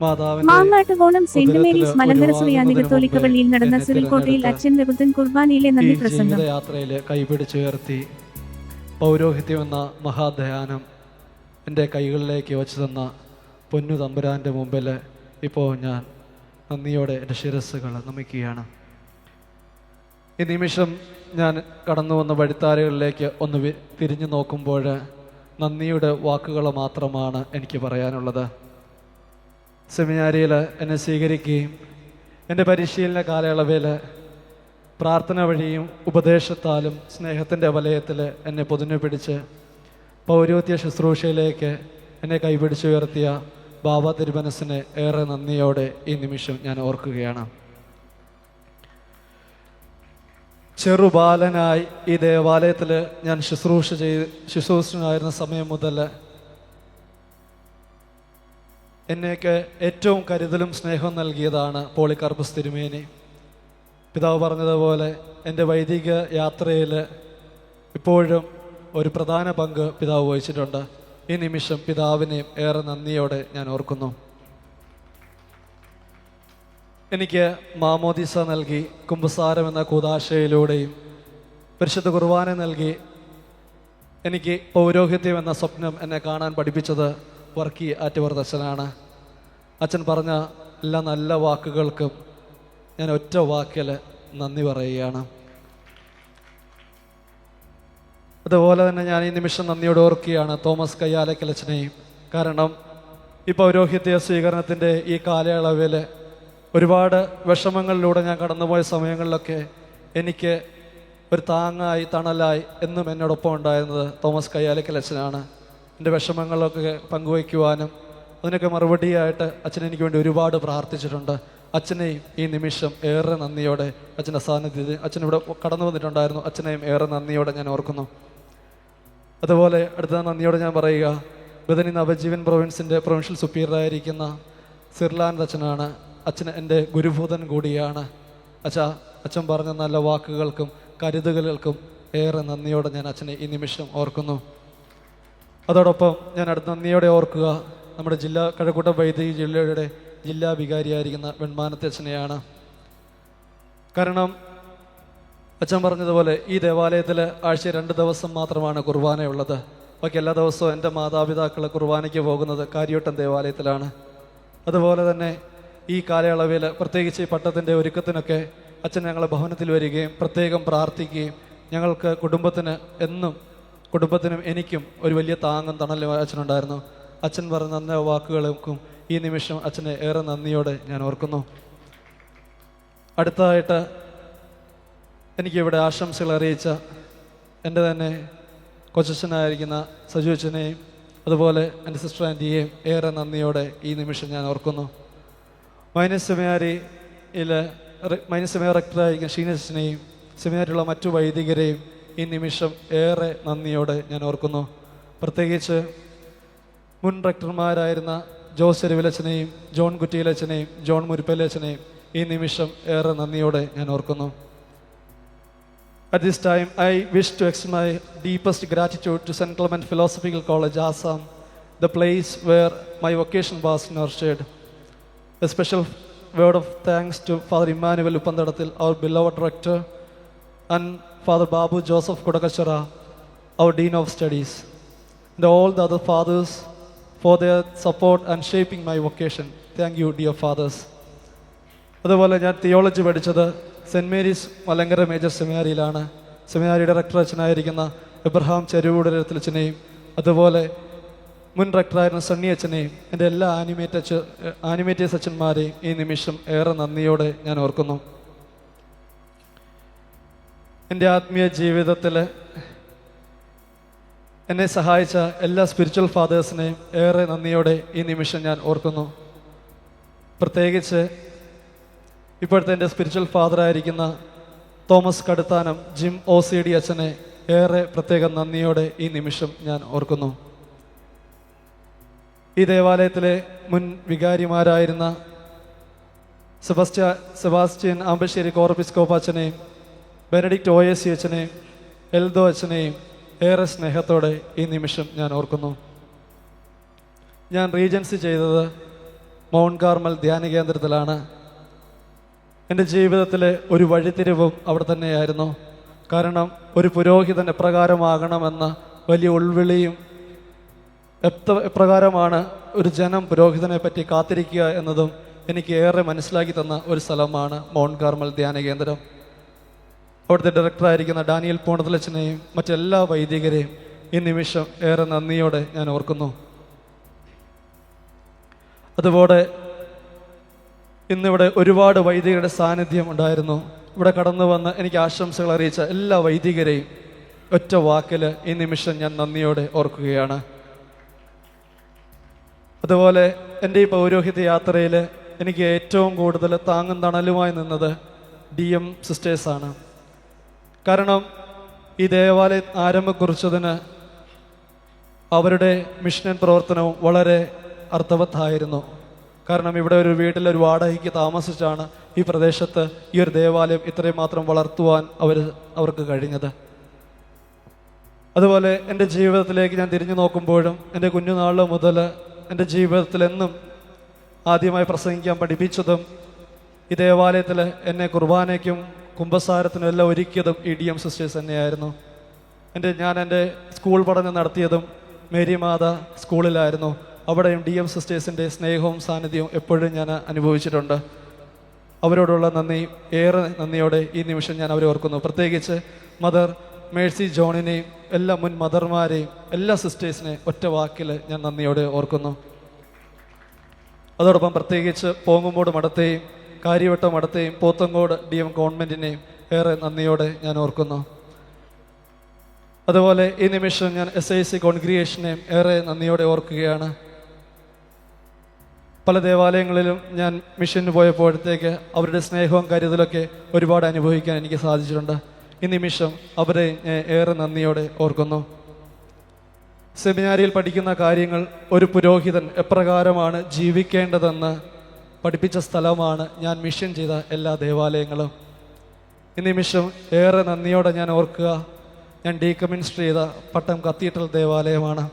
മാങ്ങാട്ടുകോണം saint Mary's Malankara ഒരു സുറിയാനി വാങ്ങുന്നതിന് കത്തോലിക്ക മുമ്പേ പള്ളിയിൽ നടന്ന എന്നെ സിവിൽ കോട്ടയിൽ അച്ഛൻ രഘുത്തൻ കുർബാനയിലെ നന്ദി പ്രസംഗം. ജീവിതയാത്രയിൽ കൈപിടിച്ചുയർത്തി പൗരോഹിത്യം എന്ന മഹാധ്യാനം എന്റെ കൈകളിലേക്ക് വച്ചു തന്ന പൊന്നു തമ്പുരാന്റെ മുമ്പിൽ ഇപ്പോൾ ഞാൻ നന്ദിയോടെ എന്റെ ശിരസ്സുകൾ നമിക്കുകയാണ്. ഈ നിമിഷം ഞാൻ കടന്നു വന്ന വഴിത്താരകളിലേക്ക് ഒന്ന് തിരിഞ്ഞു നോക്കുമ്പോൾ നന്ദിയുടെ വാക്കുകൾ മാത്രമാണ് എനിക്ക് പറയാനുള്ളത്. സെമിനാരിയിൽ എന്നെ സ്വീകരിക്കുകയും എന്റെ പരിശീലന കാലയളവിൽ പ്രാർത്ഥന വഴിയും ഉപദേശത്താലും സ്നേഹത്തിന്റെ വലയത്തിൽ എന്നെ പൊതിഞ്ഞു പിടിച്ച് പൗരോത്യ ശുശ്രൂഷയിലേക്ക് എന്നെ കൈപിടിച്ചുയർത്തിയ ബാബ തിരുമനസിന് ഏറെ നന്ദിയോടെ ഈ നിമിഷം ഞാൻ ഓർക്കുകയാണ്. ചെറുബാലനായി ഈ ദേവാലയത്തിൽ ഞാൻ ശുശ്രൂഷ ചെയ്ത് ശുശ്രൂഷനായിരുന്ന സമയം മുതൽ എന്നേക്ക് ഏറ്റവും കരുതലും സ്നേഹവും നൽകിയതാണ് പോളിക്കാർപ്പസ് തിരുമേനി. പിതാവ് പറഞ്ഞതുപോലെ എന്റെ വൈദിക യാത്രയിൽ ഇപ്പോഴും ഒരു പ്രധാന പങ്ക് പിതാവ് വഹിച്ചിട്ടുണ്ട്. ഈ നിമിഷം പിതാവിനെയും ഏറെ നന്ദിയോടെ ഞാൻ ഓർക്കുന്നു. എനിക്ക് മാമോദിസ നൽകി കുംഭസാരം എന്ന കൂതാശയിലൂടെയും പരിശുദ്ധ കുർബാന നൽകി എനിക്ക് പൗരോഹിത്യം എന്ന സ്വപ്നം എന്നെ കാണാൻ പഠിപ്പിച്ചത് വർക്കി ആറ്റുവർ അച്ഛനാണ് അച്ഛൻ പറഞ്ഞ എല്ലാ നല്ല വാക്കുകൾക്കും ഞാൻ ഒറ്റ വാക്കിൽ നന്ദി പറയുകയാണ്. അതുപോലെ തന്നെ ഞാൻ ഈ നിമിഷം നന്ദിയോട് ഓർക്കുകയാണ് തോമസ് കയ്യാലക്കൽ അച്ഛനെയും. കാരണം ഈ പൗരോഹിത്യ സ്വീകരണത്തിന്റെ ഈ കാലയളവിൽ ഒരുപാട് വിഷമങ്ങളിലൂടെ ഞാൻ കടന്നുപോയ സമയങ്ങളിലൊക്കെ എനിക്ക് ഒരു താങ്ങായി തണലായി എന്നും എന്നോടൊപ്പം ഉണ്ടായിരുന്നത് തോമസ് കയ്യാലക്കൽ അച്ഛനാണ്. എന്റെ വിഷമങ്ങളൊക്കെ പങ്കുവയ്ക്കുവാനും അതിനൊക്കെ മറുപടിയായിട്ട് അച്ഛൻ എനിക്ക് വേണ്ടി ഒരുപാട് പ്രാർത്ഥിച്ചിട്ടുണ്ട്. അച്ഛനെ ഈ നിമിഷം ഏറെ നന്ദിയോടെ അച്ഛന്റെ സാന്നിധ്യത്തിൽ അച്ഛൻ ഇവിടെ കടന്നു വന്നിട്ടുണ്ടായിരുന്നു. അച്ഛനെയും ഏറെ നന്ദിയോടെ ഞാൻ ഓർക്കുന്നു. അതുപോലെ അടുത്ത നന്ദിയോടെ ഞാൻ പറയുക ബദനി നവജീവൻ പ്രൊവിൻസിന്റെ പ്രൊവിൻഷ്യൽ സുപ്പീരിയറായിരിക്കുന്ന സിർലാൻഡ് അച്ഛനാണ്. അച്ഛൻ എന്റെ ഗുരുഭൂതൻ കൂടിയാണ്. അച്ഛാ അച്ഛൻ പറഞ്ഞ നല്ല വാക്കുകൾക്കും കരുതലുകൾക്കും ഏറെ നന്ദിയോടെ ഞാൻ അച്ഛനെ ഈ നിമിഷം ഓർക്കുന്നു. അതോടൊപ്പം ഞാൻ അടുത്ത നന്ദിയോടെ ഓർക്കുക നമ്മുടെ ജില്ലാ കഴക്കൂട്ടം വൈദ്യുതി ജില്ലയുടെ ജില്ലാ വികാരിയായിരിക്കുന്ന വെൺമാനത്തെ അച്ഛനെയാണ്. കാരണം അച്ഛൻ പറഞ്ഞതുപോലെ ഈ ദേവാലയത്തിൽ ആഴ്ച രണ്ട് ദിവസം മാത്രമാണ് കുർബാനയുള്ളത്. ബാക്കി എല്ലാ ദിവസവും എന്റെ മാതാപിതാക്കൾ കുർബാനയ്ക്ക് പോകുന്നത് കാര്യോട്ടം ദേവാലയത്തിലാണ്. അതുപോലെ തന്നെ ഈ കാലയളവിൽ പ്രത്യേകിച്ച് പട്ടത്തിന്റെ ഒരുക്കത്തിനൊക്കെ അച്ഛൻ ഞങ്ങളെ ഭവനത്തിൽ വരികയും പ്രത്യേകം പ്രാർത്ഥിക്കുകയും ഞങ്ങൾക്ക് കുടുംബത്തിന് എന്നും കുടുംബത്തിനും എനിക്കും ഒരു വലിയ താങ്ങും തണലും അച്ഛനുണ്ടായിരുന്നു. അച്ഛൻ പറഞ്ഞ നല്ല വാക്കുകൾക്കും ഈ നിമിഷം അച്ഛനെ ഏറെ നന്ദിയോടെ ഞാൻ ഓർക്കുന്നു. അടുത്തതായിട്ട് എനിക്കിവിടെ ആശംസകൾ അറിയിച്ച എന്റെ തന്നെ കൊച്ചച്ഛനായിരിക്കുന്ന സജു അച്ഛനെയും അതുപോലെ എന്റെ സിസ്റ്റർ ആന്റിയെയും ഏറെ നന്ദിയോടെ ഈ നിമിഷം ഞാൻ ഓർക്കുന്നു. മൈനസ് സെമിനാരിയിലെ മൈനസ് സെമിനാർ റക്ടറായിരിക്കുന്ന ഷീനച്ചനെയും സെമിനാരിലുള്ള മറ്റു വൈദികരെയും ഈ നിമിഷം ഏറെ നന്ദിയോടെ ഞാൻ ഓർക്കുന്നു പ്രത്യേകിച്ച് മുൻ റക്ടർമാരായിരുന്ന ജോസ് ചെരുവിലച്ചനെയും ജോൺ കുറ്റിയിലച്ചനെയും ജോൺ മുരിപ്പലച്ചനെയും ഈ നിമിഷം ഏറെ നന്ദിയോടെ ഞാൻ ഓർക്കുന്നു At this time, I wish to extend my deepest gratitude to St. Clement Philosophical College, Assam, the place where my vocation was nurtured. A special word of thanks to Father Emmanuel Upandadatil, our beloved rector, and Father Babu Joseph Kodakachara, our Dean of studies and all the other fathers for their support and shaping my vocation Thank you, dear fathers. അതുപോലെ ഞാൻ theology പഠിച്ചത് സെന്റ് Mary's Malankara major സെമിനാരിയിലാണ് seminary director അച്ഛനായിരിക്കുന്ന Abraham ചെരുവൂടരത്തിൽ അച്ഛനെയും അതുപോലെ മുൻ ഡയറക്ടറായിരുന്ന സണ്ണി അച്ഛനെയും എന്റെ എല്ലാ ആനിമേറ്റ് അച്ഛ ആനിമേറ്റേഴ്സ് അച്ഛന്മാരെയും ഈ നിമിഷം ഏറെ നന്ദിയോടെ ഞാൻ ഓർക്കുന്നു. എന്റെ ആത്മീയ ജീവിതത്തിൽ എന്നെ സഹായിച്ച എല്ലാ സ്പിരിച്വൽ ഫാദേഴ്സിനെയും ഏറെ നന്ദിയോടെ ഈ നിമിഷം ഞാൻ ഓർക്കുന്നു. പ്രത്യേകിച്ച് ഇപ്പോഴത്തെ എന്റെ സ്പിരിച്വൽ ഫാദറായിരിക്കുന്ന തോമസ് കടുത്താനം ജിം ഒ സി ഡി അച്ഛനെ ഏറെ പ്രത്യേകം നന്ദിയോടെ ഈ നിമിഷം ഞാൻ ഓർക്കുന്നു. ഈ ദേവാലയത്തിലെ മുൻ വികാരിമാരായിരുന്ന സെബാസ്റ്റ്യ സെബാസ്റ്റ്യൻ ആമ്പശ്ശേരി കോർപ്പിസ്കോപ്പ് അച്ഛനെയും ബെനഡിക്റ്റ് ഒ എസ് സി അച്ഛനെയും എൽദോ അച്ഛനെയും ഏറെ സ്നേഹത്തോടെ ഈ നിമിഷം ഞാൻ ഓർക്കുന്നു. ഞാൻ റീജൻസി ചെയ്തത് മൗണ്ട് കാർമൽ ധ്യാന കേന്ദ്രത്തിലാണ്. എന്റെ ജീവിതത്തിലെ ഒരു വഴിത്തിരിവും അവിടെ തന്നെയായിരുന്നു. കാരണം ഒരു പുരോഹിതൻ എപ്രകാരമാകണമെന്ന വലിയ ഉൾവിളിയും എത്ര എപ്രകാരമാണ് ഒരു ജനം പുരോഹിതനെ പറ്റി കാത്തിരിക്കുക എന്നതും എനിക്ക് ഏറെ മനസ്സിലാക്കി തന്ന ഒരു സ്ഥലമാണ് മൗണ്ട് കാർമൽ ധ്യാന കേന്ദ്രം. അവിടുത്തെ ഡയറക്ടറായിരിക്കുന്ന ഡാനിയൽ പൂണത്തലച്ചനെയും മറ്റെല്ലാ വൈദികരെയും ഈ നിമിഷം ഏറെ നന്ദിയോടെ ഞാൻ ഓർക്കുന്നു. അതുപോലെ ഇന്നിവിടെ ഒരുപാട് വൈദികരുടെ സാന്നിധ്യം ഉണ്ടായിരുന്നു. ഇവിടെ കടന്നു വന്ന് എനിക്ക് ആശംസകൾ അറിയിച്ച എല്ലാ വൈദികരെയും ഒറ്റ വാക്കിൽ ഈ നിമിഷം ഞാൻ നന്ദിയോടെ ഓർക്കുകയാണ്. അതുപോലെ എന്റെ ഈ പൗരോഹിത്യ യാത്രയിൽ എനിക്ക് ഏറ്റവും കൂടുതൽ താങ്ങും തണലുമായി നിന്നത് ഡി എം സിസ്റ്റേഴ്സാണ്. കാരണം ഈ ദേവാലയം ആരംഭം കുറിച്ചതിന് അവരുടെ മിഷനൻ പ്രവർത്തനവും വളരെ അർത്ഥവത്തായിരുന്നു. കാരണം ഇവിടെ ഒരു വീട്ടിൽ ഒരു വാടകയ്ക്ക് താമസിച്ചാണ് ഈ പ്രദേശത്ത് ഈ ഒരു ദേവാലയം ഇത്രയും മാത്രം വളർത്തുവാൻ അവർ അവർക്ക് കഴിഞ്ഞത്. അതുപോലെ എന്റെ ജീവിതത്തിലേക്ക് ഞാൻ തിരിഞ്ഞു നോക്കുമ്പോഴും എന്റെ കുഞ്ഞുനാൾ മുതൽ എന്റെ ജീവിതത്തിലെന്നും ആദ്യമായി പ്രസംഗിക്കാൻ പഠിപ്പിച്ചതും ഈ ദേവാലയത്തിൽ എന്നെ കുർബാനയ്ക്കും കുംഭസാരത്തിനും എല്ലാം ഒരുക്കിയതും ഇ ഡി എം സിസ്റ്റേഴ്സ് തന്നെയായിരുന്നു. എന്റെ ഞാൻ എന്റെ സ്കൂൾ പഠനം നടത്തിയതും മേരിമാത സ്കൂളിലായിരുന്നു. അവിടെയും ഡി എം സിസ്റ്റേഴ്സിന്റെ സ്നേഹവും സാന്നിധ്യവും എപ്പോഴും ഞാൻ അനുഭവിച്ചിട്ടുണ്ട്. അവരോടുള്ള നന്ദി ഏറെ നന്ദിയോടെ ഈ നിമിഷം ഞാൻ അവരെ ഓർക്കുന്നു. പ്രത്യേകിച്ച് മദർ മേഴ്സി ജോണിനെയും എല്ലാ മുൻ മദർമാരെയും എല്ലാ സിസ്റ്റേഴ്സിനെയും ഒറ്റ വാക്കിൽ ഞാൻ നന്ദിയോടെ ഓർക്കുന്നു. അതോടൊപ്പം പ്രത്യേകിച്ച് പോങ്ങുമ്പോട് മഠത്തെയും കാര്യവട്ട അടുത്തെയും പോത്തങ്കോട് ഡി എം ഗവൺമെന്റിനെയും ഏറെ നന്ദിയോടെ ഞാൻ ഓർക്കുന്നു. അതുപോലെ ഈ നിമിഷം ഞാൻ എസ് ഐ സി കോൺഗ്രിയേഷനെയും ഏറെ നന്ദിയോടെ ഓർക്കുകയാണ്. പല ദേവാലയങ്ങളിലും ഞാൻ മിഷന് പോയപ്പോഴത്തേക്ക് അവരുടെ സ്നേഹവും കരുതലൊക്കെ ഒരുപാട് അനുഭവിക്കാൻ എനിക്ക് സാധിച്ചിട്ടുണ്ട്. ഈ നിമിഷം അവരെ ഏറെ നന്ദിയോടെ ഓർക്കുന്നു. സെമിനാരിയിൽ പഠിക്കുന്ന കാര്യങ്ങൾ ഒരു പുരോഹിതൻ എപ്രകാരമാണ് ജീവിക്കേണ്ടതെന്ന് പഠിപ്പിച്ച സ്ഥലമാണ് ഞാൻ മിഷൻ ചെയ്ത എല്ലാ ദേവാലയങ്ങളും. ഈ നിമിഷം ഏറെ നന്ദിയോടെ ഞാൻ ഓർക്കുക. ഞാൻ ഡീകമ്മിനിസ്റ്റർ ചെയ്ത പട്ടം കത്തീഡ്രൽ ദേവാലയമാണ്.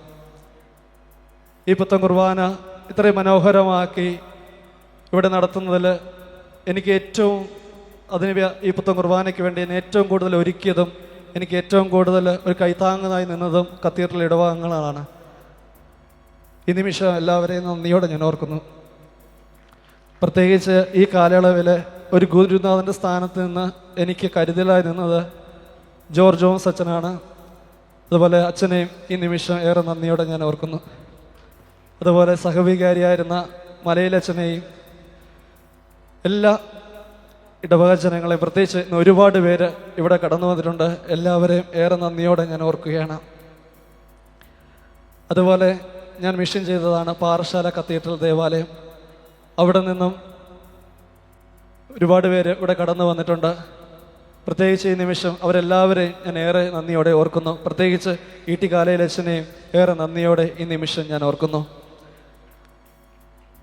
ഈ പുത്തം കുർബാന ഇത്രയും മനോഹരമാക്കി ഇവിടെ നടത്തുന്നതിൽ എനിക്ക് ഏറ്റവും അതിന് ഈ പുത്തം കുർബാനയ്ക്ക് വേണ്ടി എന്നെ ഏറ്റവും കൂടുതൽ ഒരുക്കിയതും എനിക്ക് ഏറ്റവും കൂടുതൽ ഒരു കൈത്താങ്ങനായി നിന്നതും കത്തീഡ്രൽ ഇടവകങ്ങളാണ്. ഈ നിമിഷം എല്ലാവരെയും നന്ദിയോടെ ഞാൻ ഓർക്കുന്നു. പ്രത്യേകിച്ച് ഈ കാലയളവിൽ ഒരു ഗുരുനാഥന്റെ സ്ഥാനത്ത് നിന്ന് എനിക്ക് കരുതലായി നിന്നത് ജോർജ് ജോൺസ് അച്ഛനാണ് അതുപോലെ അച്ഛനെയും ഈ നിമിഷം ഏറെ നന്ദിയോടെ ഞാൻ ഓർക്കുന്നു. അതുപോലെ സഹവികാരിയായിരുന്ന മലയിലച്ഛനെയും എല്ലാ ഇടവക ജനങ്ങളെയും പ്രത്യേകിച്ച് ഇന്ന് ഒരുപാട് പേര് ഇവിടെ കടന്നു വന്നിട്ടുണ്ട്. എല്ലാവരെയും ഏറെ നന്ദിയോടെ ഞാൻ ഓർക്കുകയാണ്. അതുപോലെ ഞാൻ മിഷൻ ചെയ്തതാണ് പാറശാല കത്തീഡ്രൽ ദേവാലയം. അവിടെ നിന്നും ഒരുപാട് പേര് ഇവിടെ കടന്നു വന്നിട്ടുണ്ട്. പ്രത്യേകിച്ച് ഈ നിമിഷം അവരെല്ലാവരെയും ഞാൻ ഏറെ നന്ദിയോടെ ഓർക്കുന്നു. പ്രത്യേകിച്ച് ഇ ടി കാലയിലച്ഛനെയും ഏറെ നന്ദിയോടെ ഈ നിമിഷം ഞാൻ ഓർക്കുന്നു.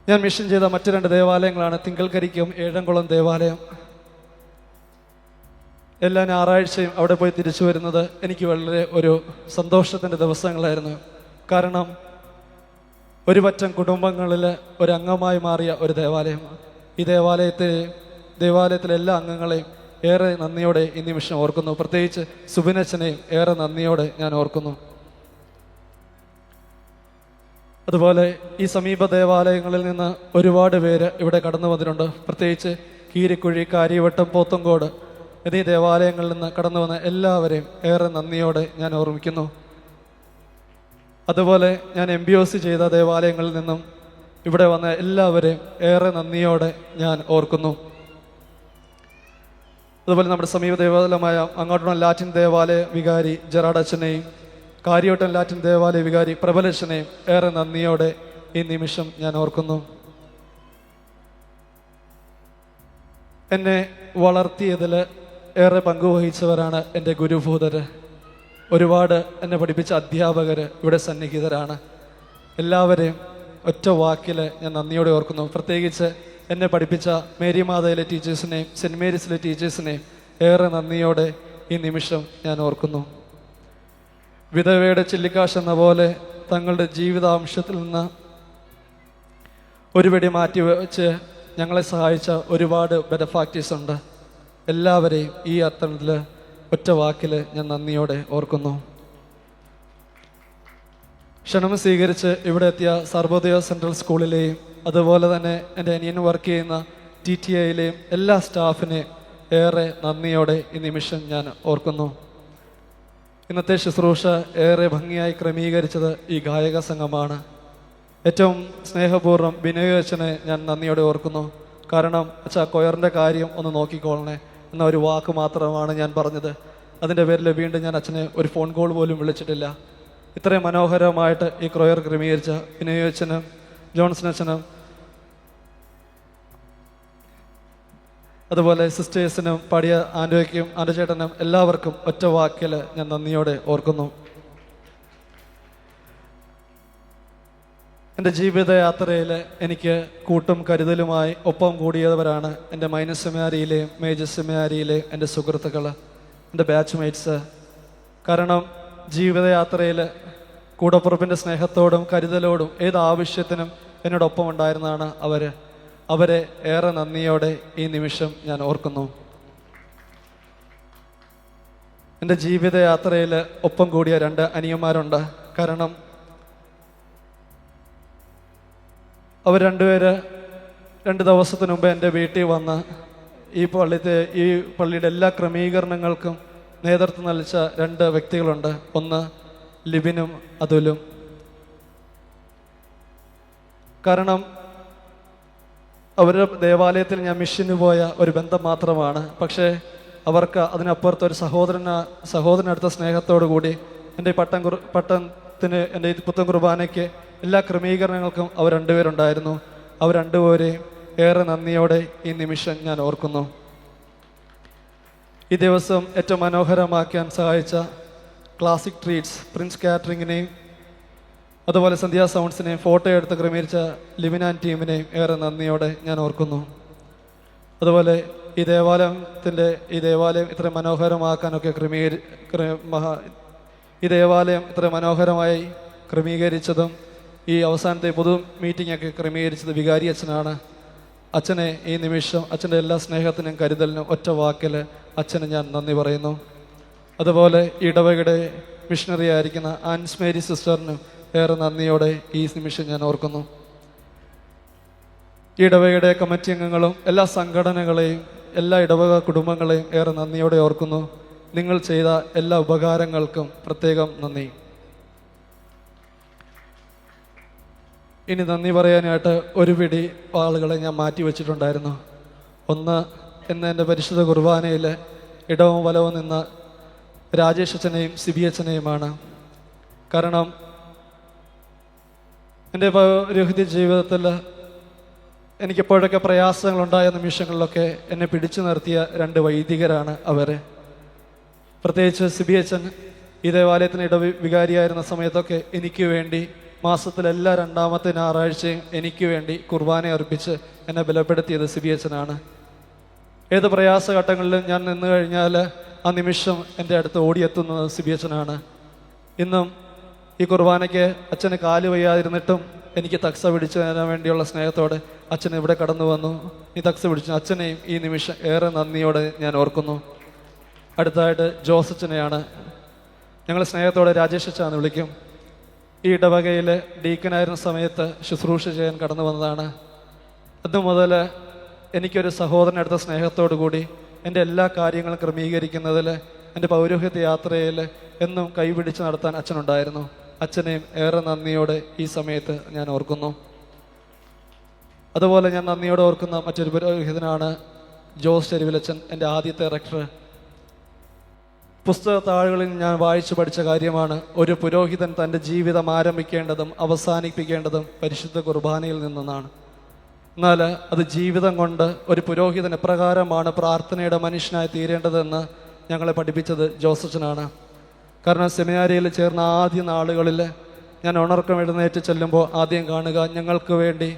ഞാൻ മിഷൻ ചെയ്ത മറ്റു രണ്ട് ദേവാലയങ്ങളാണ് തിങ്കൽക്കരിക്കും ഏഴംകുളം ദേവാലയം. എല്ലാ ഞായറാഴ്ചയും അവിടെ പോയി തിരിച്ചു വരുന്നത് എനിക്ക് വളരെ ഒരു സന്തോഷത്തിന്റെ ദിവസങ്ങളായിരുന്നു. കാരണം ഒരു പറ്റം കുടുംബങ്ങളിൽ ഒരു അംഗമായി മാറിയ ഒരു ദേവാലയമാണ്. ഈ ദേവാലയത്തെ ദേവാലയത്തിലെ എല്ലാ അംഗങ്ങളെയും ഏറെ നന്ദിയോടെ ഈ നിമിഷം ഓർക്കുന്നു. പ്രത്യേകിച്ച് സുബിനച്ചനെയും ഏറെ നന്ദിയോടെ ഞാൻ ഓർക്കുന്നു. അതുപോലെ ഈ സമീപ ദേവാലയങ്ങളിൽ നിന്ന് ഒരുപാട് പേര് ഇവിടെ കടന്നു വന്നിട്ടുണ്ട്. പ്രത്യേകിച്ച് കീരിക്കുഴി കാര്യവട്ടം പോത്തങ്കോട് എന്നീ ദേവാലയങ്ങളിൽ നിന്ന് കടന്നു വന്ന എല്ലാവരെയും ഏറെ നന്ദിയോടെ ഞാൻ ഓർമ്മിക്കുന്നു. അതുപോലെ ഞാൻ എം ബി ഒ സി ചെയ്ത ദേവാലയങ്ങളിൽ നിന്നും ഇവിടെ വന്ന എല്ലാവരെയും ഏറെ നന്ദിയോടെ ഞാൻ ഓർക്കുന്നു. അതുപോലെ നമ്മുടെ സമീപ ദേവാലയമായ അങ്ങോട്ടുള്ള ലാറ്റിൻ ദേവാലയ വികാരി ജെറാഡ് അച്ഛനെയും കാര്യവട്ടം ലാറ്റിൻ ദേവാലയ വികാരി പ്രബലച്ഛനെയും ഏറെ നന്ദിയോടെ ഈ നിമിഷം ഞാൻ ഓർക്കുന്നു. എന്നെ വളർത്തിയതിൽ ഏറെ പങ്കുവഹിച്ചവരാണ് എന്റെ ഗുരുഭൂതര്. ഒരുപാട് എന്നെ പഠിപ്പിച്ച അധ്യാപകർ ഇവിടെ സന്നിഹിതരാണ്. എല്ലാവരെയും ഒറ്റ വാക്കിൽ ഞാൻ നന്ദിയോടെ ഓർക്കുന്നു. പ്രത്യേകിച്ച് എന്നെ പഠിപ്പിച്ച മേരി മാതയിലെ ടീച്ചേഴ്സിനെയും സെന്റ് മേരീസിലെ ടീച്ചേഴ്സിനെയും ഏറെ നന്ദിയോടെ ഈ നിമിഷം ഞാൻ ഓർക്കുന്നു. വിധവയുടെ ചില്ലിക്കാശ് എന്ന പോലെ തങ്ങളുടെ ജീവിതാംശത്തിൽ നിന്ന് ഒരു മാറ്റി വെച്ച് ഞങ്ങളെ സഹായിച്ച ഒരുപാട് ബെനഫാക്റ്റീസ് ഉണ്ട്. എല്ലാവരെയും ഈ അത്തരത്തിൽ ഒറ്റ വാക്കിൽ ഞാൻ നന്ദിയോടെ ഓർക്കുന്നു. ക്ഷണം സ്വീകരിച്ച് ഇവിടെ എത്തിയ സർവോദയ സെൻട്രൽ സ്കൂളിലെയും അതുപോലെ തന്നെ എന്റെ അനിയൻ വർക്ക് ചെയ്യുന്ന ടി ടി ഐയിലെയും എല്ലാ സ്റ്റാഫിനെയും ഏറെ നന്ദിയോടെ ഈ നിമിഷം ഞാൻ ഓർക്കുന്നു. ഇന്നത്തെ ശുശ്രൂഷ ഏറെ ഭംഗിയായി ക്രമീകരിച്ചത് ഈ ഗായക സംഘമാണ്. ഏറ്റവും സ്നേഹപൂർവം വിനയ അച്ഛനെ ഞാൻ നന്ദിയോടെ ഓർക്കുന്നു. കാരണം അച്ഛാ കൊയറിന്റെ കാര്യം ഒന്ന് നോക്കിക്കോളണേ. എന്ന ഒരു വാക്ക് മാത്രമാണ് ഞാൻ പറഞ്ഞത്. അതിന്റെ പേരിൽ വീണ്ടും ഞാൻ അച്ഛനെ ഒരു ഫോൺ കോൾ പോലും വിളിച്ചിട്ടില്ല. ഇത്രയും മനോഹരമായിട്ട് ഈ ക്രോയർ ക്രമീകരിച്ച വിനയ അച്ഛനും ജോൺസൺ അച്ഛനും അതുപോലെ സിസ്റ്റേഴ്സിനും പാടിയ ആൻഡോയ്ക്കും ആൻഡോ ചേട്ടനും എല്ലാവർക്കും ഒറ്റ വാക്കിൽ ഞാൻ നന്ദിയോടെ ഓർക്കുന്നു. എന്റെ ജീവിതയാത്രയിൽ എനിക്ക് കൂട്ടും കരുതലുമായി ഒപ്പം കൂടിയവരാണ് എന്റെ മൈനസ് സെമിനാരിയിലെയും മേജർ സെമിനാരിയിലെ എന്റെ സുഹൃത്തുക്കൾ എന്റെ ബാച്ച് മേറ്റ്സ് കാരണം ജീവിതയാത്രയിൽ കൂടപ്പുറപ്പിന്റെ സ്നേഹത്തോടും കരുതലോടും ഏത് ആവശ്യത്തിനും എന്നോടൊപ്പം ഉണ്ടായിരുന്നതാണ് അവർ അവരെ ഏറെ നന്ദിയോടെ ഈ നിമിഷം ഞാൻ ഓർക്കുന്നു. എന്റെ ജീവിതയാത്രയിൽ ഒപ്പം കൂടിയ രണ്ട് അനിയന്മാരുണ്ട്. കാരണം അവർ രണ്ടുപേര് രണ്ട് ദിവസത്തിന് മുമ്പ് എന്റെ വീട്ടിൽ വന്ന് ഈ പള്ളിത്തെ ഈ പള്ളിയുടെ എല്ലാ ക്രമീകരണങ്ങൾക്കും നേതൃത്വം നൽകിച്ച രണ്ട് വ്യക്തികളുണ്ട്. ഒന്ന് ലിബിനും അതുലും. കാരണം അവരുടെ ദേവാലയത്തിൽ ഞാൻ മിഷന് പോയ ഒരു ബന്ധം മാത്രമാണ്. പക്ഷേ അവർക്ക് അതിനപ്പുറത്ത് ഒരു സഹോദരന സഹോദരനടുത്ത സ്നേഹത്തോടു കൂടി എന്റെ പട്ടം പട്ടത്തിന് എന്റെ പുത്തൻ കുർബാനയ്ക്ക് എല്ലാ ക്രമീകരണങ്ങൾക്കും അവർ രണ്ടുപേരുണ്ടായിരുന്നു. അവർ രണ്ടുപേരെയും ഏറെ നന്ദിയോടെ ഈ നിമിഷം ഞാൻ ഓർക്കുന്നു. ഈ ദിവസം ഏറ്റവും മനോഹരമാക്കാൻ സഹായിച്ച ക്ലാസിക് ട്രീറ്റ്സ് പ്രിൻസ് കാറ്ററിങ്ങിനെയും അതുപോലെ സന്ധ്യ സൗണ്ട്സിനെയും ഫോട്ടോ എടുത്ത് ക്രമീകരിച്ച ലിമിനാൻ ടീമിനെയും ഏറെ നന്ദിയോടെ ഞാൻ ഓർക്കുന്നു. അതുപോലെ ഈ ദേവാലയത്തിന്റെ ഈ ദേവാലയം ഇത്ര മനോഹരമാക്കാനൊക്കെ ക്രമീകരി ഈ ദേവാലയം ഇത്ര മനോഹരമായി ക്രമീകരിച്ചതും ഈ അവസാനത്തെ പൊതു മീറ്റിംഗ് ഒക്കെ ക്രമീകരിച്ചത് വികാരി അച്ഛനാണ്. അച്ഛനെ ഈ നിമിഷം അച്ഛന്റെ എല്ലാ സ്നേഹത്തിനും കരുതലിനും ഒറ്റ വാക്കിൽ അച്ഛന് ഞാൻ നന്ദി പറയുന്നു. അതുപോലെ ഇടവകയുടെ മിഷണറി ആയിരിക്കുന്ന ആൻസ് മേരി സിസ്റ്ററിനും ഏറെ നന്ദിയോടെ ഈ നിമിഷം ഞാൻ ഓർക്കുന്നു. ഇടവകയുടെ കമ്മിറ്റി അംഗങ്ങളും എല്ലാ സംഘടനകളെയും എല്ലാ ഇടവക കുടുംബങ്ങളെയും ഏറെ നന്ദിയോടെ ഓർക്കുന്നു. നിങ്ങൾ ചെയ്ത എല്ലാ ഉപകാരങ്ങൾക്കും പ്രത്യേകം നന്ദി. ഇനി നന്ദി പറയാനായിട്ട് ഒരു പിടി ആളുകളെ ഞാൻ മാറ്റി വെച്ചിട്ടുണ്ടായിരുന്നു. ഒന്ന് ഇന്ന് എന്റെ പരിശുദ്ധ കുർബാനയിൽ ഇടവും വലവും നിന്ന് രാജേഷ് അച്ഛനെയും സിബി അച്ഛനെയുമാണ്. കാരണം എന്റെ പൗരോഹിത്യ ജീവിതത്തിൽ എനിക്കെപ്പോഴൊക്കെ പ്രയാസങ്ങളുണ്ടായ നിമിഷങ്ങളിലൊക്കെ എന്നെ പിടിച്ചു നിർത്തിയ രണ്ട് വൈദികരാണ് അവർ. പ്രത്യേകിച്ച് സിബി അച്ഛൻ ഈ ദേവാലയത്തിന് ഇടവി വികാരിയായിരുന്ന സമയത്തൊക്കെ എനിക്ക് വേണ്ടി മാസത്തിലെല്ലാ രണ്ടാമത്തെ ഞായറാഴ്ചയും എനിക്ക് വേണ്ടി കുർബാന അർപ്പിച്ച് എന്നെ ബലപ്പെടുത്തിയത് സിബി അച്ഛനാണ്. ഏത് പ്രയാസഘട്ടങ്ങളിലും ഞാൻ നിന്ന് കഴിഞ്ഞാൽ ആ നിമിഷം എന്റെ അടുത്ത് ഓടിയെത്തുന്നത് സിബി അച്ഛനാണ്. ഇന്നും ഈ കുർബാനയ്ക്ക് അച്ഛന് കാൽ വയ്യാതിരുന്നിട്ടും എനിക്ക് തക്സ പിടിച്ചു തരാൻ വേണ്ടിയുള്ള സ്നേഹത്തോടെ അച്ഛൻ ഇവിടെ കടന്നു വന്നു. ഈ തക്സ പിടിച്ചു അച്ഛനെയും ഈ നിമിഷം ഏറെ നന്ദിയോടെ ഞാൻ ഓർക്കുന്നു. അടുത്തതായിട്ട് ജോസച്ചനെയാണ്. ഞങ്ങൾ സ്നേഹത്തോടെ രാജേഷ് അച്ഛാന്ന് വിളിക്കും. ഈ ഇടവകയിൽ ഡീക്കനായിരുന്ന സമയത്ത് ശുശ്രൂഷ ചെയ്യാൻ കടന്നു വന്നതാണ്. അന്നു മുതൽ എനിക്കൊരു സഹോദരനടുത്ത സ്നേഹത്തോടു കൂടി എന്റെ എല്ലാ കാര്യങ്ങളും ക്രമീകരിക്കുന്നതിൽ എന്റെ പൗരോഹിത്യ യാത്രയിൽ എന്നും കൈപിടിച്ച് നടത്താൻ അച്ഛനുണ്ടായിരുന്നു. അച്ഛനെയും ഏറെ നന്ദിയോടെ ഈ സമയത്ത് ഞാൻ ഓർക്കുന്നു. അതുപോലെ ഞാൻ നന്ദിയോടെ ഓർക്കുന്ന മറ്റൊരു പുരോഹിതനാണ് ജോസ് ചെരുവിലച്ചൻ എന്റെ ആദ്യത്തെ റെക്ടർ പുസ്തക താളുകളിൽ ഞാൻ വായിച്ചു പഠിച്ച കാര്യമാണ് ഒരു പുരോഹിതൻ തന്റെ ജീവിതം ആരംഭിക്കേണ്ടതും അവസാനിപ്പിക്കേണ്ടതും പരിശുദ്ധ കുർബാനയിൽ നിന്നാണ്. എന്നാൽ അത് ജീവിതം കൊണ്ട് ഒരു പുരോഹിതൻ എപ്രകാരമാണ് പ്രാർത്ഥനയുടെ മനുഷ്യനായി തീരേണ്ടതെന്ന് ഞങ്ങളെ പഠിപ്പിച്ചത് ജോസഫിനാണ്. കാരണം സെമിനാരിയിൽ ചേർന്ന ആദ്യ നാളുകളിൽ ഞാൻ ഉണർക്കം എഴുന്നേറ്റ് ചെല്ലുമ്പോൾ ആദ്യം കാണുക ഞങ്ങൾക്ക് വേണ്ടി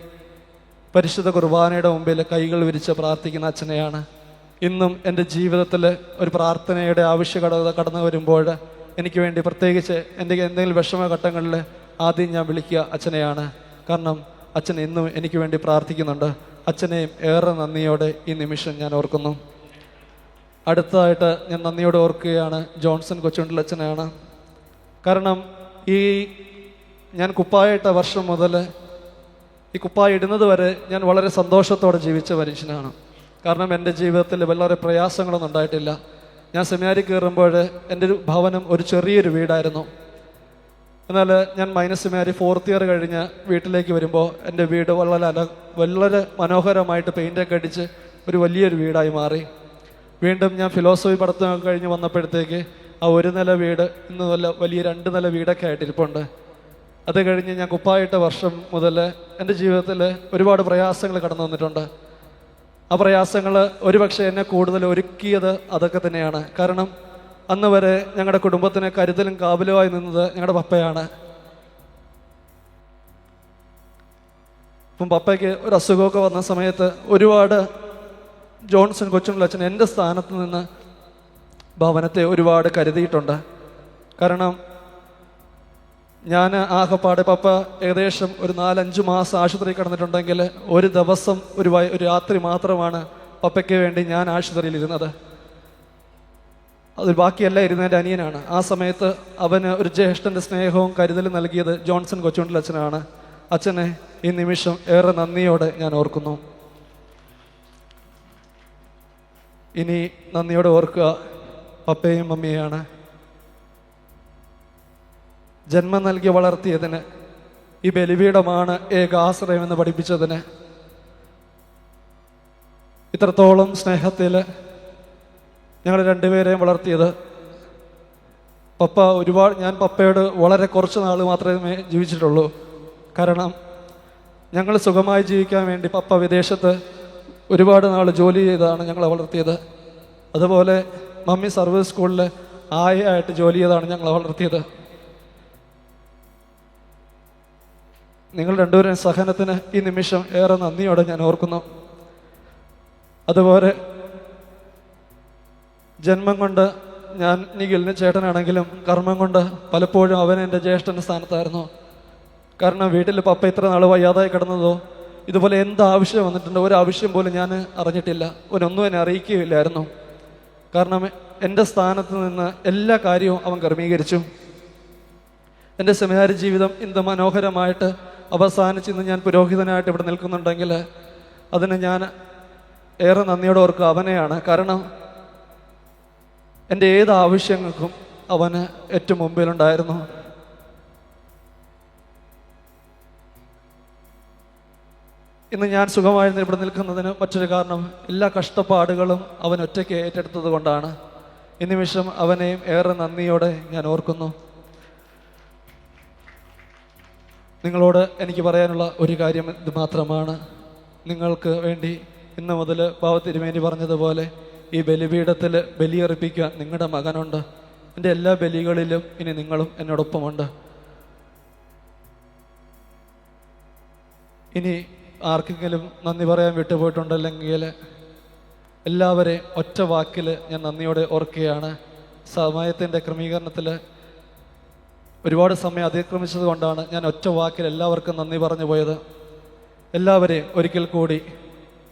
പരിശുദ്ധ കുർബാനയുടെ മുമ്പിൽ കൈകൾ വിരിച്ച് പ്രാർത്ഥിക്കുന്ന അച്ഛനെയാണ്. ഇന്നും എന്റെ ജീവിതത്തിൽ ഒരു പ്രാർത്ഥനയുടെ ആവശ്യകത കടന്നു വരുമ്പോൾ എനിക്ക് വേണ്ടി പ്രത്യേകിച്ച് എന്റെ എന്തെങ്കിലും വിഷമ ഘട്ടങ്ങളിൽ ആദ്യം ഞാൻ വിളിക്കുക അച്ഛനെയാണ്. കാരണം അച്ഛൻ ഇന്നും എനിക്ക് വേണ്ടി പ്രാർത്ഥിക്കുന്നുണ്ട്. അച്ഛനെയും ഏറെ നന്ദിയോടെ ഈ നിമിഷം ഞാൻ ഓർക്കുന്നു. അടുത്തതായിട്ട് ഞാൻ നന്ദിയോടെ ഓർക്കുകയാണ് ജോൺസൺ കൊച്ചുണ്ടിൽ അച്ഛനെയാണ്. കാരണം ഈ ഞാൻ കുപ്പായിട്ട വർഷം മുതൽ ഈ കുപ്പായ ഇടുന്നത് വരെ ഞാൻ വളരെ സന്തോഷത്തോടെ ജീവിച്ച മനുഷ്യനാണ്. കാരണം എന്റെ ജീവിതത്തിൽ വളരെ പ്രയാസങ്ങളൊന്നും ഉണ്ടായിട്ടില്ല. ഞാൻ സെമിനാരി കയറുമ്പോൾ എന്റെ ഒരു ഭവനം ഒരു ചെറിയൊരു വീടായിരുന്നു. എന്നാൽ ഞാൻ മൈനസ് സെമിനാരി ഫോർത്ത് ഇയർ കഴിഞ്ഞ് വീട്ടിലേക്ക് വരുമ്പോൾ എന്റെ വീട് വളരെ അല വളരെ മനോഹരമായിട്ട് പെയിന്റൊക്കെ അടിച്ച് ഒരു വലിയൊരു വീടായി മാറി. വീണ്ടും ഞാൻ ഫിലോസഫി പഠിത്തം കഴിഞ്ഞ് വന്നപ്പോഴത്തേക്ക് ആ ഒരു നില വീട് ഇന്ന് നല്ല വലിയ രണ്ട് നില വീടൊക്കെ ആയിട്ടിരിപ്പുണ്ട് അത് കഴിഞ്ഞ് ഞാൻ കുപ്പായിട്ട വർഷം മുതൽ എന്റെ ജീവിതത്തിൽ ഒരുപാട് പ്രയാസങ്ങൾ കടന്നു വന്നിട്ടുണ്ട്. ആ പ്രയാസങ്ങൾ ഒരുപക്ഷെ എന്നെ കൂടുതൽ ഒരുക്കിയത് അതൊക്കെ തന്നെയാണ്. കാരണം അന്ന് വരെ ഞങ്ങളുടെ കുടുംബത്തിന് കരുതലും കാവലുമായി നിന്നത് ഞങ്ങളുടെ പപ്പയാണ്. ഇപ്പം പപ്പയ്ക്ക് ഒരു അസുഖമൊക്കെ വന്ന സമയത്ത് ഒരുപാട് ജോൺസൺ കൊച്ചുള്ളച്ഛൻ എന്റെ സ്ഥാനത്ത് നിന്ന് ഭവനത്തെ ഒരുപാട് കരുതിയിട്ടുണ്ട്. കാരണം ഞാൻ ആകെപ്പാടെ പപ്പ ഏകദേശം ഒരു നാലഞ്ച് മാസം ആശുപത്രിയിൽ കിടന്നിട്ടുണ്ടെങ്കിൽ ഒരു ദിവസം ഒരു വൈ ഒരു രാത്രി മാത്രമാണ് പപ്പയ്ക്ക് വേണ്ടി ഞാൻ ആശുപത്രിയിൽ ഇരുന്നത്. അതിൽ ബാക്കിയല്ല ഇരുന്നതിന്റെ അനിയനാണ്. ആ സമയത്ത് അവന് ഒരു ജ്യേഷ്ഠന്റെ സ്നേഹവും കരുതലും നൽകിയത് ജോൺസൺ കൊച്ചുണ്ടിൽ അച്ഛനാണ്. അച്ഛനെ ഈ നിമിഷം ഏറെ നന്ദിയോടെ ഞാൻ ഓർക്കുന്നു. ഇനി നന്ദിയോടെ ഓർക്കുക പപ്പയും മമ്മിയാണ് ജന്മം നൽകി വളർത്തിയതിന് ഈ ബലിപീഠമാണ് ഏക ആശ്രയം എന്ന് പഠിപ്പിച്ചതിന്. ഇത്രത്തോളം സ്നേഹത്തിൽ ഞങ്ങൾ രണ്ടുപേരെയും വളർത്തിയത്. പപ്പ ഒരുപാട് ഞാൻ പപ്പയോട് വളരെ കുറച്ച് നാൾ മാത്രമേ ജീവിച്ചിട്ടുള്ളൂ. കാരണം ഞങ്ങൾ സുഖമായി ജീവിക്കാൻ വേണ്ടി പപ്പ വിദേശത്ത് ഒരുപാട് നാൾ ജോലി ചെയ്താണ് ഞങ്ങളെ വളർത്തിയത്. അതുപോലെ മമ്മി സർവീസ് സ്കൂളിൽ ആയിട്ട് ജോലി ചെയ്താണ് ഞങ്ങളെ വളർത്തിയത്. നിങ്ങൾ രണ്ടുപേരും സഹനത്തിന് ഈ നിമിഷം ഏറെ നന്ദിയോടെ ഞാൻ ഓർക്കുന്നു. അതുപോലെ ജന്മം കൊണ്ട് ഞാൻ നിഖിലിന് ചേട്ടനാണെങ്കിലും കർമ്മം കൊണ്ട് പലപ്പോഴും അവൻ എന്റെ ജ്യേഷ്ഠന്റെ സ്ഥാനത്തായിരുന്നു. കാരണം വീട്ടിൽ പപ്പ ഇത്ര നാൾ വയ്യാതായി കിടന്നതോ ഇതുപോലെ എന്ത് ആവശ്യം വന്നിട്ടുണ്ടോ ഒരു ആവശ്യം പോലും ഞാൻ അറിഞ്ഞിട്ടില്ല. അവനൊന്നും എന്നെ അറിയിക്കുകയില്ലായിരുന്നു. കാരണം എന്റെ സ്ഥാനത്ത് നിന്ന് എല്ലാ കാര്യവും അവൻ ക്രമീകരിച്ചു. എന്റെ സെമിനാരി ജീവിതം ഇന്ന് മനോഹരമായിട്ട് അവസാനിച്ച് ഇന്ന് ഞാൻ പുരോഹിതനായിട്ട് ഇവിടെ നിൽക്കുന്നുണ്ടെങ്കിൽ അതിന് ഞാൻ ഏറെ നന്ദിയോടെ ഓർക്കുക അവനെയാണ്. കാരണം എന്റെ ഏത് ആവശ്യങ്ങൾക്കും അവന് ഏറ്റവും മുമ്പിലുണ്ടായിരുന്നു. ഇന്ന് ഞാൻ സുഖമായി ഇവിടെ നിൽക്കുന്നതിന് മറ്റൊരു കാരണം എല്ലാ കഷ്ടപ്പാടുകളും അവൻ ഒറ്റയ്ക്ക് ഏറ്റെടുത്തത് കൊണ്ടാണ്. ഈ നിമിഷം അവനെയും ഏറെ നന്ദിയോടെ ഞാൻ ഓർക്കുന്നു. നിങ്ങളോട് എനിക്ക് പറയാനുള്ള ഒരു കാര്യം ഇത് മാത്രമാണ്. നിങ്ങൾക്ക് വേണ്ടി ഇന്ന് മുതൽ ബാബ തിരുമേനി പറഞ്ഞതുപോലെ ഈ ബലിപീഠത്തിൽ ബലിയർപ്പിക്കാൻ നിങ്ങളുടെ മകനുണ്ട്. എന്റെ എല്ലാ ബലികളിലും ഇനി നിങ്ങളും എന്നോടൊപ്പമുണ്ട്. ഇനി ആർക്കെങ്കിലും നന്ദി പറയാൻ വിട്ടുപോയിട്ടുണ്ടല്ലെങ്കിൽ എല്ലാവരെയും ഒറ്റ വാക്കിൽ ഞാൻ നന്ദിയോടെ ഓർക്കുകയാണ്. സമയത്തിന്റെ ക്രമീകരണത്തിൽ ഒരുപാട് സമയം അതിക്രമിച്ചത് കൊണ്ടാണ് ഞാൻ ഒറ്റ വാക്കിൽ എല്ലാവർക്കും നന്ദി പറഞ്ഞു പോയത്. എല്ലാവരെയും ഒരിക്കൽ കൂടി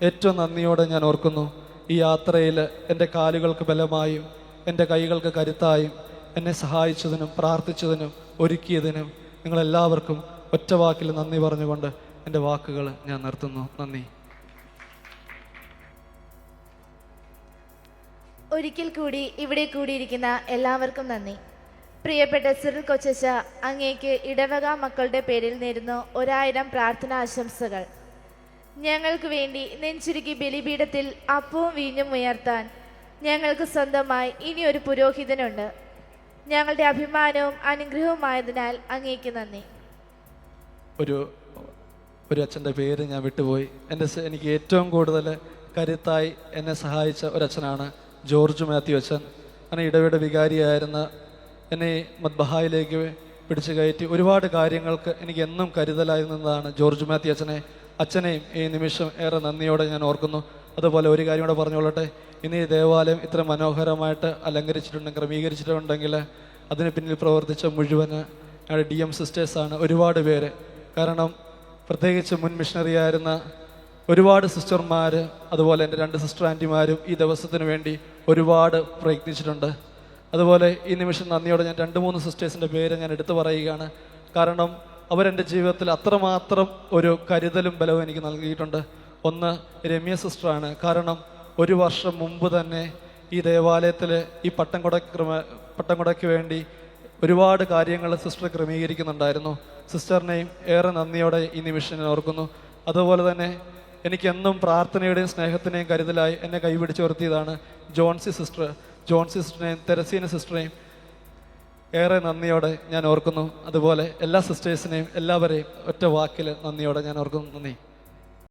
ഏറ്റവും നന്ദിയോടെ ഞാൻ ഓർക്കുന്നു. ഈ യാത്രയിൽ എന്റെ കാലുകൾക്ക് ബലമായും എന്റെ കൈകൾക്ക് കരുത്തായും എന്നെ സഹായിച്ചതിനും പ്രാർത്ഥിച്ചതിനും ഒരുക്കിയതിനും നിങ്ങളെല്ലാവർക്കും ഒറ്റ വാക്കിൽ നന്ദി പറഞ്ഞുകൊണ്ട് എന്റെ വാക്കുകൾ ഞാൻ നിർത്തുന്നു. നന്ദി. ഒരിക്കൽ കൂടി ഇവിടെ കൂടിയിരിക്കുന്ന എല്ലാവർക്കും നന്ദി. പ്രിയപ്പെട്ട സിറിൽ കൊച്ചച്ച അങ്ങേക്ക് ഇടവക മക്കളുടെ പേരിൽ നേരുന്നു ഒരായിരം പ്രാർത്ഥനാശംസകൾ ഞങ്ങൾക്ക് വേണ്ടി നെഞ്ചുരുക്കി ബലിപീഠത്തിൽ അപ്പവും വീഞ്ഞും ഉയർത്താൻ ഞങ്ങൾക്ക് സ്വന്തമായി ഇനി ഒരു പുരോഹിതനുണ്ട്. ഞങ്ങളുടെ അഭിമാനവും അനുഗ്രഹവുമായതിനാൽ അങ്ങേക്ക് നന്ദി. ഒരു ഒരു അച്ഛന്റെ പേര് ഞാൻ വിട്ടുപോയി. എന്റെ എനിക്ക് ഏറ്റവും കൂടുതൽ കരുത്തായി എന്നെ സഹായിച്ച ഒരച്ഛനാണ് ജോർജ് മാത്യു അച്ഛൻ. അങ്ങനെ ഇടവിട വികാരിയായിരുന്ന എന്നെ മദ്ബഹായിലേക്ക് പിടിച്ചു കയറ്റി ഒരുപാട് കാര്യങ്ങൾക്ക് എനിക്ക് എന്നും കരുതലായി നിന്നതാണ് ജോർജ് മാത്യു അച്ഛനെ അച്ഛനെയും ഈ നിമിഷം ഏറെ നന്ദിയോടെ ഞാൻ ഓർക്കുന്നു. അതുപോലെ ഒരു കാര്യം കൂടെ പറഞ്ഞുകൊള്ളട്ടെ. ഇനി ദേവാലയം ഇത്ര മനോഹരമായിട്ട് അലങ്കരിച്ചിട്ടുണ്ട് ക്രമീകരിച്ചിട്ടുണ്ടെങ്കിൽ അതിന് പിന്നിൽ പ്രവർത്തിച്ച മുഴുവൻ ഞങ്ങളുടെ ഡി എം സിസ്റ്റേഴ്സാണ് ഒരുപാട് പേര്. കാരണം പ്രത്യേകിച്ച് മുൻ മിഷണറി ആയിരുന്ന ഒരുപാട് സിസ്റ്റർമാർ അതുപോലെ എന്റെ രണ്ട് സിസ്റ്റർ ആന്റിമാരും ഈ ദിവസത്തിന് വേണ്ടി ഒരുപാട് പ്രയത്നിച്ചിട്ടുണ്ട്. അതുപോലെ ഈ നിമിഷം നന്ദിയോടെ ഞാൻ രണ്ട് മൂന്ന് സിസ്റ്റേഴ്സിന്റെ പേര് ഞാൻ എടുത്തു പറയുകയാണ്. കാരണം അവരെന്റെ ജീവിതത്തിൽ അത്രമാത്രം ഒരു കരുതലും ബലവും എനിക്ക് നൽകിയിട്ടുണ്ട്. ഒന്ന് രമ്യ സിസ്റ്ററാണ് കാരണം ഒരു വർഷം മുമ്പ് തന്നെ ഈ ദേവാലയത്തിൽ ഈ പട്ടംകുട ക്രമ പട്ടംകുടയ്ക്ക് വേണ്ടി ഒരുപാട് കാര്യങ്ങൾ സിസ്റ്റർ ക്രമീകരിക്കുന്നുണ്ടായിരുന്നു. സിസ്റ്ററിനെയും ഏറെ നന്ദിയോടെ ഈ നിമിഷം ഞാൻ ഓർക്കുന്നു. അതുപോലെ തന്നെ എനിക്കെന്നും പ്രാർത്ഥനയുടെയും സ്നേഹത്തിന്റെയും കരുതലായി എന്നെ കൈപിടിച്ച് ഉയർത്തിയതാണ് ജോൺസി സിസ്റ്റർ ജോൺസി സിസ്റ്ററിനെയും തെരസീന സിസ്റ്ററിനെയും ഏറെ നന്ദിയോടെ ഞാൻ ഓർക്കുന്നു. അതുപോലെ എല്ലാ സിസ്റ്റേഴ്സിനെയും എല്ലാവരെയും ഒറ്റ വാക്കിൽ നന്ദിയോടെ ഞാൻ ഓർക്കുന്നു. നന്ദി.